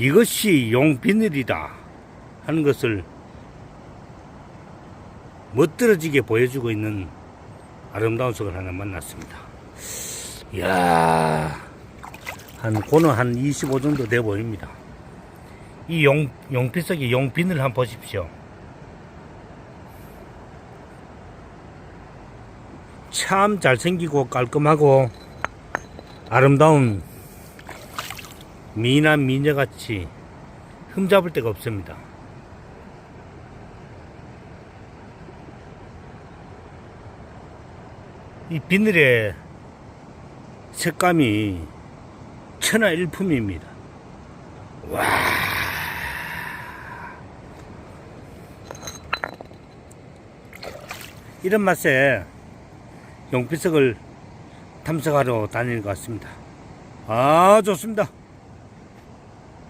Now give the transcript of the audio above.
이것이 용비늘이다 하는 것을 멋들어지게 보여주고 있는 아름다운 속을 하나 만났습니다. 이야, 한, 고는 한 25 정도 돼 보입니다. 이 용, 용피석의 용비늘 한번 보십시오. 참 잘생기고 깔끔하고 아름다운 미남 미녀같이 흠잡을 데가 없습니다. 이 비늘의 색감이 천하일품입니다. 와. 이런 맛에 용피석을 탐색하러 다니는 것 같습니다. 아, 좋습니다.